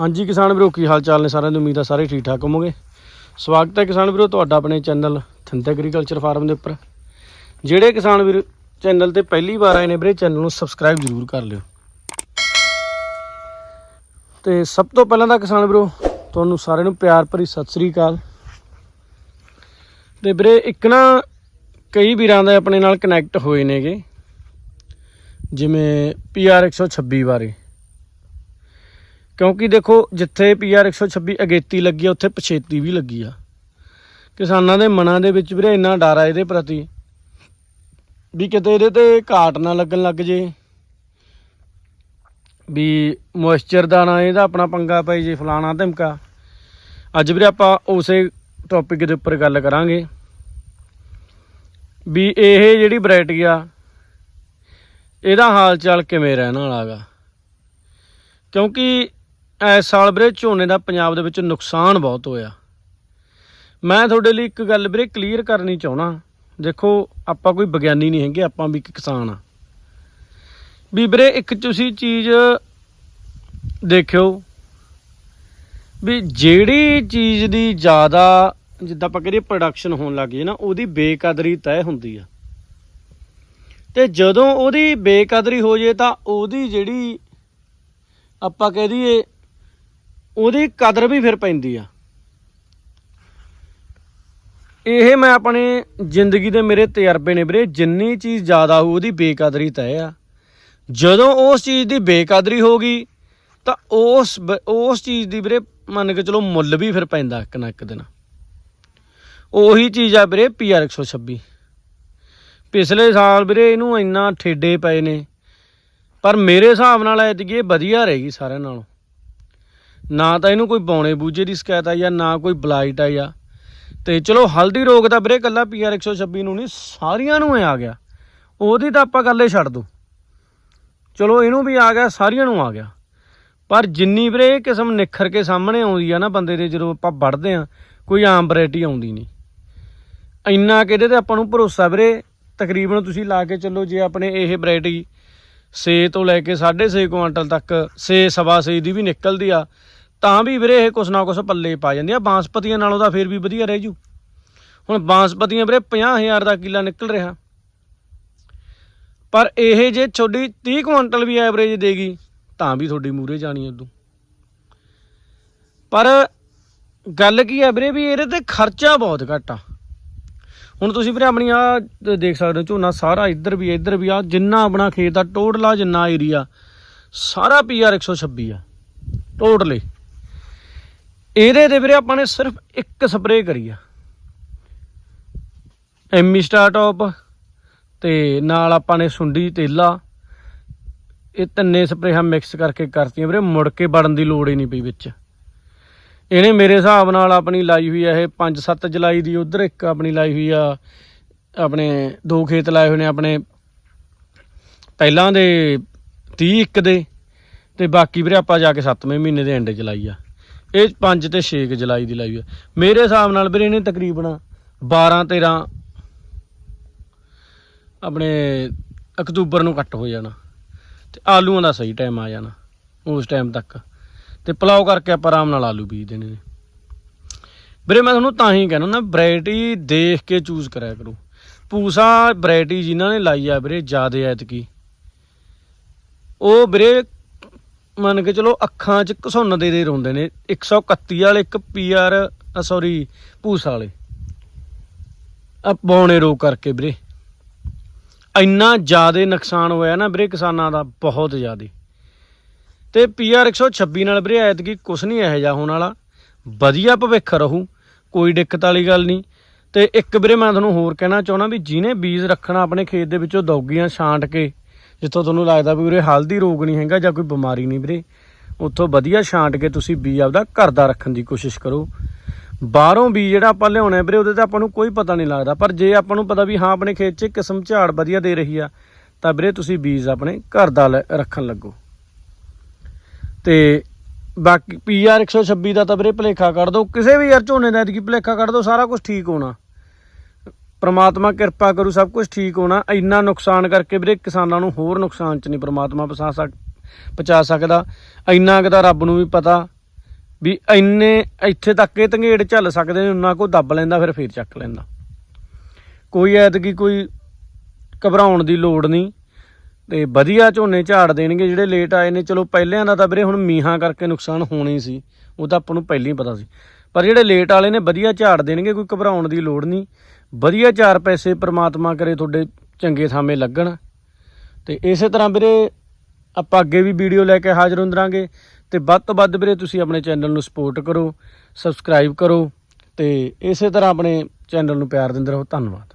ਹਾਂਜੀ ਕਿਸਾਨ ਵੀਰੋ, ਕੀ ਹਾਲ ਚਾਲ ਨੇ ਸਾਰਿਆਂ ਨੂੰ ਉਮੀਦ ਆ ਸਾਰੇ ਠੀਕ ਠਾਕ ਹੋਵੋਗੇ। ਸਵਾਗਤ ਹੈ ਕਿਸਾਨ ਵੀਰੋ, ਤੁਹਾਡਾ ਆਪਣੇ ਚੈਨਲ ਥਿੰਦ ਐਗਰੀਕਲਚਰ ਫਾਰਮ ਦੇ ਉੱਪਰ। ਜਿਹੜੇ ਕਿਸਾਨ ਵੀਰ ਚੈਨਲ ਤੇ ਪਹਿਲੀ ਵਾਰ ਆਏ ਨੇ ਵੀਰੇ, ਚੈਨਲ ਨੂੰ ਸਬਸਕ੍ਰਾਈਬ ਜ਼ਰੂਰ ਕਰ ਲਿਓ। ਤੇ ਸਭ ਤੋਂ ਪਹਿਲਾਂ ਤਾਂ ਕਿਸਾਨ ਵੀਰੋ, ਤੁਹਾਨੂੰ ਸਾਰਿਆਂ ਨੂੰ ਪਿਆਰ ਭਰੀ ਸਤਿ ਸ੍ਰੀ ਅਕਾਲ। ਤੇ ਵੀਰੇ, ਇੱਕ ਨਾ ਕਈ ਵੀਰਾਂ ਦੇ ਆਪਣੇ ਨਾਲ ਕਨੈਕਟ ਹੋਏ ਨੇਗੇ। ਜਿਵੇਂ PR 126 ਬਾਰੇ। ਕਿਉਂਕਿ ਦੇਖੋ, ਜਿੱਥੇ PR 126 ਅਗੇਤੀ ਲੱਗੀ ਆ, ਉੱਥੇ ਪਛੇਤੀ ਵੀ ਲੱਗੀ ਆ। ਕਿਸਾਨਾਂ ਦੇ ਮਨਾਂ ਦੇ ਵਿੱਚ ਵੀਰੇ ਇੰਨਾ ਡਰ ਆ ਇਹਦੇ ਪ੍ਰਤੀ ਵੀ ਕਿਤੇ ਇਹਦੇ ਤੇ ਘਾਟ ਨਾ ਲੱਗਣ ਲੱਗ ਜੇ। ਵੀ ਮੋਇਸਚਰ ਦਾ ਨਾ ਇਹਦਾ ਆਪਣਾ ਪੰਗਾ ਪਈ ਜੇ ਫਲਾਣਾ ਧਮਕਾ। ਅੱਜ ਵੀਰੇ ਆਪਾਂ ਉਸੇ ਟੌਪਿਕ ਦੇ ਉੱਪਰ ਗੱਲ ਕਰਾਂਗੇ। ਵੀ ਇਹ ਜਿਹੜੀ ਵੈਰਾਈਟੀ ਆ, ਇਹਦਾ ਹਾਲ ਚਾਲ ਕਿਵੇਂ ਰਹਿਣ ਵਾਲਾਗਾ ਕਿਉਂਕਿ ਇਸ ਸਾਲ ਵੀਰੇ ਝੋਨੇ ਦਾ ਪੰਜਾਬ ਦੇ ਵਿੱਚ ਨੁਕਸਾਨ ਬਹੁਤ ਹੋਇਆ। ਮੈਂ ਤੁਹਾਡੇ ਲਈ ਇੱਕ ਗੱਲ ਵੀਰੇ ਕਲੀਅਰ ਕਰਨੀ ਚਾਹਣਾ ਦੇਖੋ, ਆਪਾਂ ਕੋਈ ਵਿਗਿਆਨੀ ਨਹੀਂ ਹੈਗੇ, ਆਪਾਂ ਵੀ ਇੱਕ ਕਿਸਾਨ ਆ। ਵੀ ਵੀਰੇ ਇੱਕ ਤੁਸੀਂ ਚੀਜ਼ ਦੇਖਿਓ, ਵੀ ਜਿਹੜੀ ਚੀਜ਼ ਦੀ ਜ਼ਿਆਦਾ ਜਿੱਦਾਂ ਆਪਾਂ ਕਰੀਏ ਪ੍ਰੋਡਕਸ਼ਨ ਹੋਣ ਲੱਗ ਜੇ ਨਾ, ਉਹਦੀ ਬੇਕਦਰੀ ਤੈਅ ਹੁੰਦੀ ਆ। ਤੇ ਜਦੋਂ ਉਹਦੀ ਬੇਕਦਰੀ ਹੋ ਜੇ ਤਾਂ ਉਹਦੀ ਜਿਹੜੀ ਆਪਾਂ ਕਹਿ ਦਈਏ ਉਹਦੀ ਕਦਰ ਵੀ ਫਿਰ ਪੈਂਦੀ ਆ। ਇਹ ਮੈਂ ਆਪਣੇ ਜ਼ਿੰਦਗੀ ਦੇ ਮੇਰੇ ਤਜਰਬੇ ਨੇ ਵੀਰੇ, ਜਿੰਨੀ ਚੀਜ਼ ਜ਼ਿਆਦਾ ਹੋ ਉਹਦੀ ਬੇਕਦਰੀ ਤੈਅ ਆ। ਜਦੋਂ ਉਸ ਚੀਜ਼ ਦੀ ਬੇਕਦਰੀ ਹੋ ਗਈ, ਤਾਂ ਉਸ ਬ- ਉਸ ਚੀਜ਼ ਦੀ ਵੀਰੇ ਮੰਨ ਕੇ ਚਲੋ ਮੁੱਲ ਵੀ ਫਿਰ ਪੈਂਦਾ ਇੱਕ ਨਾ ਇੱਕ ਦਿਨ। ਉਹੀ ਚੀਜ਼ ਆ ਵੀਰੇ ਪੀਆਰ 126 ਪਿਛਲੇ ਸਾਲ ਵੀਰੇ ਇਹਨੂੰ ਇੰਨਾ ਠੇਡੇ ਪਏ ਨੇ, ਪਰ ਮੇਰੇ ਹਿਸਾਬ ਨਾਲ ਐਤਕੀ ਇਹ ਵਧੀਆ ਰਹੇਗੀ ਸਾਰਿਆਂ ਨਾਲੋਂ। ਨਾ ਤਾਂ ਇਹਨੂੰ ਕੋਈ ਬੌਣੇ ਬੂਝੇ ਦੀ ਸ਼ਿਕਾਇਤ ਆਈ ਆ, ਨਾ ਕੋਈ ਬਲਾਈਟ ਆਈ ਆ। ਤੇ ਚਲੋ, ਹਲਦੀ ਰੋਗ ਦਾ ਵੀਰੇ ਕੱਲਾ ਪੀਆਰ 126 ਨੂੰ ਨਹੀਂ, ਸਾਰੀਆਂ ਨੂੰ ਆ ਗਿਆ। ਉਹਦੀ ਤਾਂ ਆਪਾਂ ਗੱਲੇ ਛੱਡ ਦੋ। ਚਲੋ, ਇਹਨੂੰ ਵੀ ਆ ਗਿਆ, ਸਾਰੀਆਂ ਨੂੰ ਆ ਗਿਆ। ਪਰ ਜਿੰਨੀ ਵੀਰੇ ਇਹ ਕਿਸਮ ਨਿਖਰ ਕੇ ਸਾਹਮਣੇ ਆਉਂਦੀ ਆ ਨਾ ਬੰਦੇ ਦੇ, ਜਦੋਂ ਆਪਾਂ ਵੜਦੇ ਆ, ਕੋਈ ਆਮ ਵੈਰਾਈਟੀ ਆਉਂਦੀ ਨਹੀਂ। ਇੰਨਾ ਕਿਹਦੇ ਤੇ ਆਪਾਂ ਨੂੰ ਭਰੋਸਾ ਵੀਰੇ, ਤਕਰੀਬਨ ਤੁਸੀਂ ਲਾ ਕੇ ਚੱਲੋ, ਜੇ ਆਪਣੇ ਇਹ ਵੈਰਾਈਟੀ 6 ਤੋਂ ਲੈ ਕੇ 6.5 ਕੁਆਂਟਲ ਤੱਕ 6 ਸਵਾ 6 ਦੀ ਵੀ ਨਿਕਲਦੀ ਆ ਤਾਂ ਵੀ ਵੀਰੇ ਇਹ ਕੁਛ ਨਾ ਕੁਛ ਪੱਲੇ ਪਾ ਜਾਂਦੀ ਆ, ਬਾਂਸਪਤੀਆਂ ਨਾਲੋਂ ਤਾਂ ਫੇਰ ਵੀ ਵਧੀਆ ਰਹਿ ਜੂ। ਹੁਣ ਬਾਂਸਪਤੀਆਂ ਵੀਰੇ 50000 ਦਾ ਕਿੱਲਾ ਨਿਕਲ ਰਿਹਾ। ਪਰ ਇਹ ਜੇ ਤੁਹਾਡੀ 30 ਕੁਇੰਟਲ ਵੀ ਐਵਰੇਜ ਦੇਗੀ, ਤਾਂ ਵੀ ਤੁਹਾਡੀ ਮੂਰੇ ਜਾਣੀ ਉਦੋਂ। ਪਰ ਗੱਲ ਕੀ ਹੈ ਵੀਰੇ ਵੀ ਇਹਦੇ ਤੇ ਖਰਚਾ ਬਹੁਤ ਘੱਟ ਆ। ਹੁਣ ਤੁਸੀਂ ਵੀਰੇ ਆਪਣੀ ਆ ਦੇਖ ਸਕਦੇ ਹੋ, ਝੋਨਾ ਸਾਰਾ ਇੱਧਰ ਵੀ ਇੱਧਰ ਵੀ ਆ, ਜਿੰਨਾ ਆਪਣਾ ਖੇਤ ਆ, ਟੋਟਲਾ ਜਿੰਨਾ ਏਰੀਆ ਸਾਰਾ ਪੀਆਰ 126 ਆ, ਟੋਟਲੇ। ਇਹਦੇ ਤੇ ਵੀਰੇ ਆਪਾਂ ਨੇ ਸਿਰਫ ਇੱਕ ਸਪਰੇਅ ਕਰੀ ਆ। ਐਮੀ ਸਟਾਰਟਅਪ ਤੇ ਨਾਲ ਆਪਾਂ ਨੇ ਸੁੰਡੀ ਤੇਲਾ। ਇਹ ਤਿੰਨੇ ਸਪਰੇਹਾਂ ਮਿਕਸ ਕਰਕੇ ਕਰਤੀਆਂ। ਵੀਰੇ ਮੁੜ ਕੇ ਵੜਨ ਦੀ ਲੋੜ ਹੀ ਨਹੀਂ ਪਈ ਵਿੱਚ। ਇਹਨੇ ਮੇਰੇ ਹਿਸਾਬ ਨਾਲ ਆਪਣੀ ਲਾਈ ਹੋਈ ਆ ਇਹ 5-7 ਜੁਲਾਈ ਦੀ, ਉਧਰ ਇੱਕ ਆਪਣੀ ਲਾਈ ਹੋਈ ਆ, ਆਪਣੇ ਦੋ ਖੇਤ ਲਾਏ ਹੋਏ ਨੇ ਆਪਣੇ ਪਹਿਲਾਂ ਦੇ 30 ਇੱਕ ਦੇ। ਤੇ ਬਾਕੀ ਵੀਰੇ ਆਪਾਂ ਜਾ ਕੇ 7ਵੇਂ ਮਹੀਨੇ ਦੇ ਐਂਡ ਚ ਲਾਈ ਆ। ਇਹ 5 ਤੇ 6 ਜੁਲਾਈ ਦੀ ਲਾਈ ਆ। ਮੇਰੇ ਹਿਸਾਬ ਨਾਲ ਵੀਰੇ ਇਹਨੇ ਤਕਰੀਬਨ 12 13 ਆਪਣੇ ਅਕਤੂਬਰ ਨੂੰ ਕੱਟ ਹੋ ਜਾਣਾ ਤੇ ਆਲੂਆਂ ਦਾ ਸਹੀ ਟਾਈਮ ਆ ਜਾਣਾ ਉਸ ਟਾਈਮ ਤੱਕ ਤੇ ਪਲਾਓ ਕਰਕੇ ਆਪਾਂ ਆਰਾਮ ਨਾਲ ਆਲੂ ਬੀਜ ਦੇਣੇ ਨੇ। ਵੀਰੇ ਮੈਂ ਤੁਹਾਨੂੰ ਤਾਂ ਹੀ ਕਹਿਣਾ ਨਾ ਵੈਰਾਈਟੀ ਦੇਖ ਕੇ ਚੂਜ਼ ਕਰਿਆ ਕਰੋ। ਪੂਸਾ ਵੈਰਾਈਟੀ ਜਿਨ੍ਹਾਂ ਨੇ ਲਾਈ ਆ ਵੀਰੇ, ਜਿਆਦੇ ਐਤਕੀ। ਉਹ ਵੀਰੇ ਮੰਨ ਕੇ ਚਲੋ ਅੱਖਾਂ 'ਚ ਘਸੁੰਨ ਦੇ ਦੇ ਰੋਂਦੇ ਨੇ 131 ਵਾਲੇ, ਇੱਕ ਪੀਆਰ ਸੌਰੀ ਭੂਸ ਵਾਲੇ। ਆ ਬੌਣੇ ਰੋਗ ਕਰਕੇ ਵੀਰੇ। ਇੰਨਾ ਜ਼ਿਆਦਾ ਨੁਕਸਾਨ ਹੋਇਆ ਨਾ ਵੀਰੇ ਕਿਸਾਨਾਂ ਦਾ, ਬਹੁਤ ਜ਼ਿਆਦੇ। ਤੇ ਪੀਆਰ 126 ਨਾਲ ਵੀਰੇ ਐਤਕੀ ਕੁਛ ਨਹੀਂ ਇਹੋ ਜਿਹਾ ਹੋਣ ਵਾਲਾ। ਵਧੀਆ ਭਵਿੱਖ ਰਹੂ, ਕੋਈ ਦਿੱਕਤ ਵਾਲੀ ਗੱਲ ਨਹੀਂ। ਤੇ ਇੱਕ ਵੀਰੇ ਮੈਂ ਤੁਹਾਨੂੰ ਹੋਰ ਕਹਿਣਾ ਚਾਹੁੰਦਾ ਵੀ ਜਿਹਨੇ ਬੀਜ ਰੱਖਣਾ ਆਪਣੇ ਖੇਤ ਦੇ ਵਿੱਚੋਂ, ਦੌਗੀਆਂ ਛਾਂਟ ਕੇ ਜਿੱਥੋਂ ਤੁਹਾਨੂੰ ਲੱਗਦਾ ਵੀ ਉਰੇ ਹਲਦੀ ਰੋਗ ਨਹੀਂ ਹੈਗਾ ਜਾਂ ਕੋਈ ਬਿਮਾਰੀ ਨਹੀਂ ਵੀਰੇ, ਉੱਥੋਂ ਵਧੀਆ ਛਾਂਟ ਕੇ ਤੁਸੀਂ ਬੀਜ ਆਪਦਾ ਘਰ ਦਾ ਰੱਖਣ ਦੀ ਕੋਸ਼ਿਸ਼ ਕਰੋ। ਬਾਹਰੋਂ ਬੀਜ ਜਿਹੜਾ ਆਪਾਂ ਲਿਆਉਣਾ ਵੀਰੇ, ਉਹਦੇ ਤੇ ਆਪਾਂ ਨੂੰ ਕੋਈ ਪਤਾ ਨਹੀਂ ਲੱਗਦਾ, ਪਰ ਜੇ ਆਪਾਂ ਨੂੰ ਪਤਾ ਵੀ ਹਾਂ ਆਪਣੇ ਖੇਤ 'ਚ ਕਿਸਮ ਝਾੜ ਵਧੀਆ ਦੇ ਰਹੀ ਆ, ਤਾਂ ਵੀਰੇ ਤੁਸੀਂ ਬੀਜ ਆਪਣੇ ਘਰ ਦਾ ਲੈ- ਰੱਖਣ ਲੱਗੋ। ਤੇ ਬਾਕੀ ਪੀਆਰ 126 ਦਾ ਤਾਂ ਵੀਰੇ ਭਲੇਖਾ ਕੱਢ ਦੋ ਕਿਸੇ ਵੀ ਯਾਰ ਝੋਨੇ ਦਾ ਐਤਕੀ ਭਲੇਖਾ ਕੱਢ ਦੋ ਸਾਰਾ ਕੁਝ ਠੀਕ ਹੋਣਾ। ਪ੍ਰਮਾਤਮਾ ਕਿਰਪਾ ਕਰੂ ਸਭ ਕੁਝ ਠੀਕ ਹੋਣਾ। ਇੰਨਾ ਨੁਕਸਾਨ ਕਰਕੇ ਵੀਰੇ ਕਿਸਾਨਾਂ ਨੂੰ ਹੋਰ ਨੁਕਸਾਨ ਚ ਨਹੀਂ ਪ੍ਰਮਾਤਮਾ ਫਸਾ ਸਕ, ਪਹੁੰਚਾ ਸਕਦਾ। ਇੰਨਾ ਕੁ ਤਾਂ ਰੱਬ ਨੂੰ ਵੀ ਪਤਾ ਵੀ ਇੰਨੇ ਇੱਥੇ ਤੱਕ ਇਹ ਤੰਗੇੜ ਝੱਲ ਸਕਦੇ ਨੇ ਉਹਨਾਂ ਕੋ ਦੱਬ ਲੈਂਦਾ, ਫਿਰ ਫੇਰ ਚੱਕ ਲੈਂਦਾ। ਕੋਈ ਐਤਕੀ ਕੋਈ ਘਬਰਾਉਣ ਦੀ ਲੋੜ ਨਹੀਂ। ਤੇ ਵਧੀਆ ਝੋਨੇ ਝਾੜ ਦੇਣਗੇ, ਜਿਹੜੇ ਲੇਟ ਆਏ ਨੇ। ਚਲੋ ਪਹਿਲਿਆਂ ਦਾ ਤਾਂ ਵੀਰੇ ਹੁਣ ਮੀਹਾਂ ਕਰਕੇ ਨੁਕਸਾਨ ਹੋਣਾ ਹੀ ਸੀ। ਉਹ ਤਾਂ ਆਪਾਂ ਨੂੰ ਪਹਿਲਾਂ ਹੀ ਪਤਾ ਸੀ। ਪਰ ਜਿਹੜੇ ਲੇਟ ਵਾਲੇ ਨੇ, ਵਧੀਆ ਝਾੜ ਦੇਣਗੇ, ਕੋਈ ਘਬਰਾਉਣ ਦੀ ਲੋੜ ਨਹੀਂ। ਵਧੀਆ ਚਾਰ ਪੈਸੇ ਪ੍ਰਮਾਤਮਾ ਕਰੇ ਤੁਹਾਡੇ ਚੰਗੇ ਥਾਵੇਂ ਲੱਗਣ। ਤੇ ਇਸੇ ਤਰ੍ਹਾਂ ਵੀਰੇ, ਆਪਾਂ ਅੱਗੇ ਵੀ ਵੀਡੀਓ ਲੈ ਕੇ ਹਾਜ਼ਰ ਹੁੰਦਰਾਂਗੇ ਤੇ ਵੱਧ ਤੋਂ ਵੱਧ ਵੀਰੇ, ਤੁਸੀਂ ਆਪਣੇ ਚੈਨਲ ਨੂੰ ਸਪੋਰਟ ਕਰੋ, ਸਬਸਕ੍ਰਾਈਬ ਕਰੋ। ਤੇ ਇਸੇ ਤਰ੍ਹਾਂ ਆਪਣੇ ਚੈਨਲ ਨੂੰ ਪਿਆਰ ਦਿੰਦੇ ਰਹੋ। ਧੰਨਵਾਦ।